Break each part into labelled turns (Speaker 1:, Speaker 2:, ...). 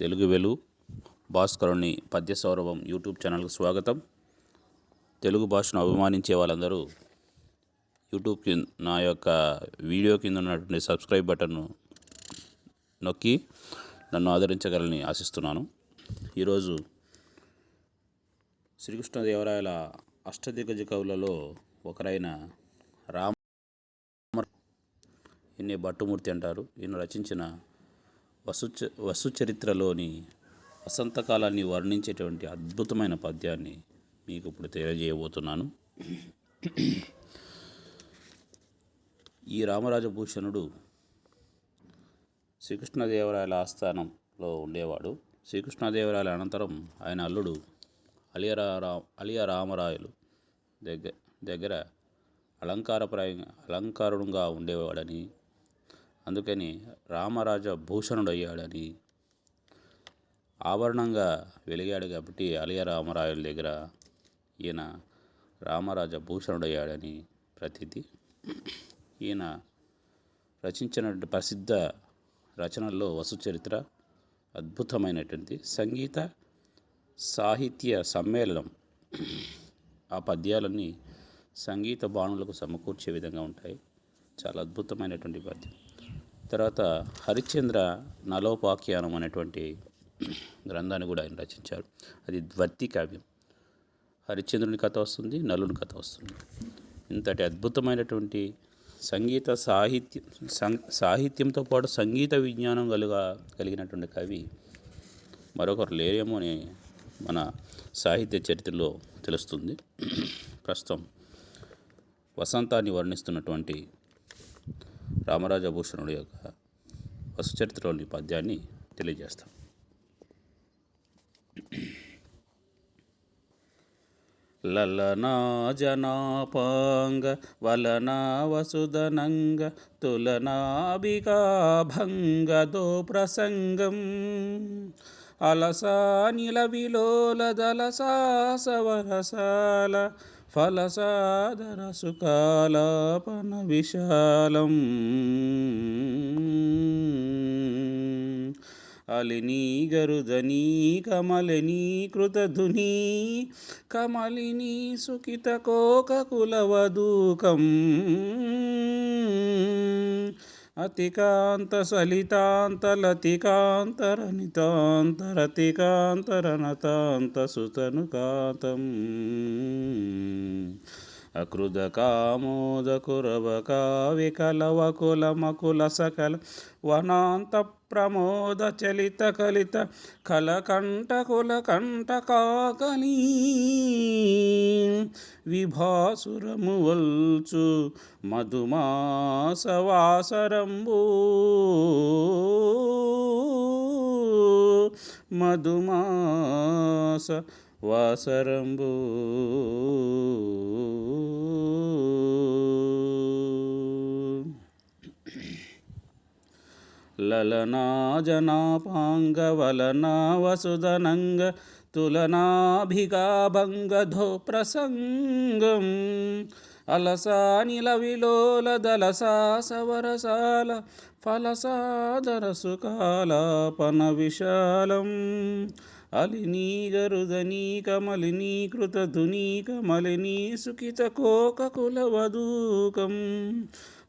Speaker 1: తెలుగు వెలు భాస్కరుని పద్య సౌరభం యూట్యూబ్ ఛానల్కి స్వాగతం. తెలుగు భాషను అభిమానించే వాళ్ళందరూ యూట్యూబ్ కింద నా యొక్క వీడియో కింద ఉన్నటువంటి సబ్స్క్రైబ్ బటన్ను నొక్కి నన్ను ఆదరించగలని ఆశిస్తున్నాను. ఈరోజు శ్రీకృష్ణదేవరాయల అష్టదిగ్గజ కవులలో ఒకరైన రామ ఈయన్ని భట్టుమూర్తి అంటారు. ఈయన రచించిన వసుచ వసుచరిత్రలోని వసంతకాలాన్ని వర్ణించేటువంటి అద్భుతమైన పద్యాన్ని మీకు ఇప్పుడు తెలియజేయబోతున్నాను. ఈ రామరాజభూషణుడు శ్రీకృష్ణదేవరాయల ఆస్థానంలో ఉండేవాడు. శ్రీకృష్ణదేవరాయల అనంతరం ఆయన అల్లుడు అలియరా అలియ రామరాయలు దగ్గర దగ్గర అలంకారప్రాయంగా అలంకారుడుగా ఉండేవాడని అందుకని రామరాజ భూషణుడయ్యాడని ఆభరణంగా వెలిగాడు కాబట్టి అలియ రామరాయుల దగ్గర ఈయన రామరాజ భూషణుడయ్యాడని ప్రతీతి. ఈయన రచించినటువంటి ప్రసిద్ధ రచనల్లో వసుచరిత్ర అద్భుతమైనటువంటి సంగీత సాహిత్య సమ్మేళనం. ఆ పద్యాలన్నీ సంగీత బాణులకు సమకూర్చే విధంగా ఉంటాయి. చాలా అద్భుతమైనటువంటి పద్యం. తర్వాత హరిశ్చంద్ర నలోపాఖ్యానం అనేటువంటి గ్రంథాన్ని కూడా ఆయన రచించారు. అది ద్వర్తి కావ్యం. హరిశ్చంద్రుని కథ వస్తుంది నలుని కథ వస్తుంది. ఇంతటి అద్భుతమైనటువంటి సంగీత సాహిత్య సం- సాహిత్యంతో పాటు సంగీత విజ్ఞానం కలుగ కలిగినటువంటి కవి మరొకరు లేరేమో అని మన సాహిత్య చరిత్రలో తెలుస్తుంది. ప్రస్తుతం వసంతాన్ని వర్ణిస్తున్నటువంటి రామరాజభూషణుడి యొక్క వసుచరిత్రలోని పద్యాన్ని తెలియజేస్తాం. లలనా జనాపాంగ వలనా వసుదనంగ తులనాభిగా భంగదో ప్రసంగం. అలసా నిల విలోల దలసా సవరసాల ఫలసాదర సుకాలాపన విశాలం. అలినీ గరుదనీ కమలినీ కృతధునీ కమలినీ సుఖిత కోక అతికాంతసలితాంతలతికాంతరనితాంతరతికాంతరనతాంతసుతనుకాంతం అకృదకామోదకురవకావికలవకులమకుల సకల వనాంత ప్రమోద చలిత కలిత కలకంఠకుల కంఠకాకలీ విభాసురము వల్చు మధుమాసవాసరంబు మధుమాస వాసరంబు లలనా జనాపాంగ వలనా వసుదనంగ తులనాభిగాభంగధో ప్రసంగం. అలసా నిల విలోల దలసా సవరసాల ఫలసాదర సుకాలాపన విశాలం. అలినీ గరుదని కమలినీ సుఖిత కోక కులవదూకం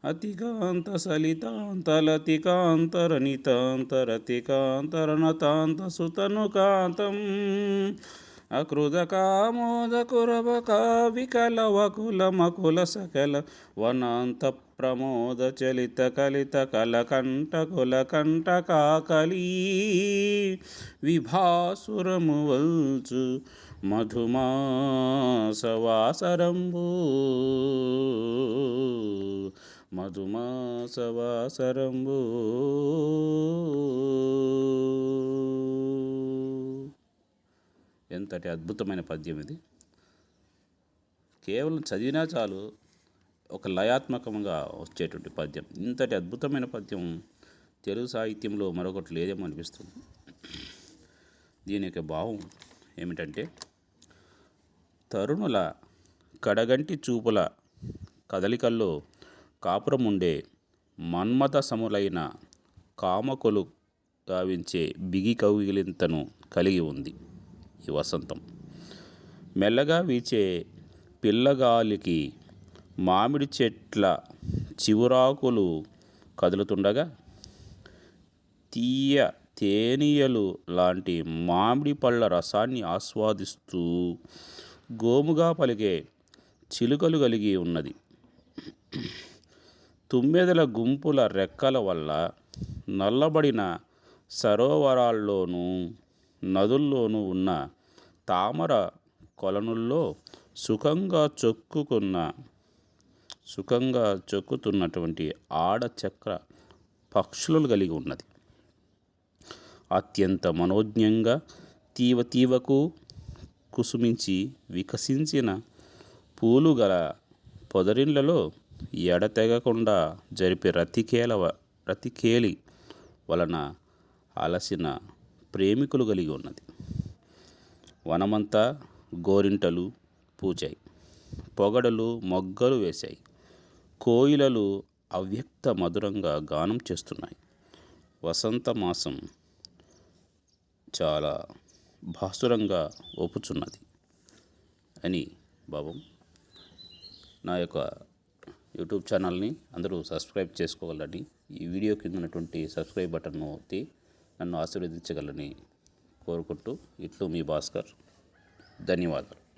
Speaker 1: అతికాంత సలితాంతలతికాంతరనితాంతరతికాంతరనతాంత సుతను కాంతం అకృత కామోద కురవక వికలవ కుల సకల వనాంత ప్రమోద చలిత కలిత కలకంఠ కులకంఠ కాకలీ విభాసురము వల్చు మధుమాసవాసరంబూ మధుమాసవాసరంబు. ఎంతటి అద్భుతమైన పద్యం ఇది. కేవలం చదివినా చాలు ఒక లయాత్మకంగా వచ్చేటువంటి పద్యం. ఇంతటి అద్భుతమైన పద్యం తెలుగు సాహిత్యంలో మరొకటి లేదేమో అనిపిస్తుంది. దీని యొక్క భావం ఏమిటంటే తరుణుల కడగంటి చూపుల కదలికల్లో కాపురం ఉండే మన్మథ సములైన కామకులు గావించే బిగి కౌగిలింతను కలిగి ఉంది ఈ వసంతం. మెల్లగా వీచే పిల్లగాలికి మామిడి చెట్ల చివురాకులు కదులుతుండగా తీయ తేనీయలు లాంటి మామిడి పళ్ళ రసాన్ని ఆస్వాదిస్తూ గోముగా పలికే చిలుకలు కలిగి ఉన్నది. తుమ్మెదల గుంపుల రెక్కల వల్ల నల్లబడిన సరోవరాల్లోనూ నదుల్లోనూ ఉన్న తామర కొలనుల్లో సుఖంగా చొక్కుకున్న సుఖంగా చొక్కుతున్నటువంటి ఆడచక్ర పక్షులను పక్షులు కలిగి ఉన్నది. అత్యంత మనోజ్ఞంగా తీవ తీవకు కుసుమించి వికసించిన పూలు గల పొదరిళ్ళలో ఎడతెగకుండా జరిపే రతికేల రతికేలి వలన అలసిన ప్రేమికులు కలిగి ఉన్నది. వనమంతా గోరింటలు పూచాయి పొగడలు మొగ్గలు వేశాయి. కోయిలలు అవ్యక్త మధురంగా గానం చేస్తున్నాయి. వసంత మాసం చాలా భాసురంగా ఒప్పుచున్నది అని భావం. నా యొక్క యూట్యూబ్ ఛానల్ని అందరూ సబ్స్క్రైబ్ చేసుకోవాలని ఈ వీడియో కింద ఉన్నటువంటి సబ్స్క్రైబ్ బటన్ను ఒత్తి నన్ను ఆశీర్వదించగలని కోరుకుంటూ ఇట్లు మీ భాస్కర్. ధన్యవాదాలు.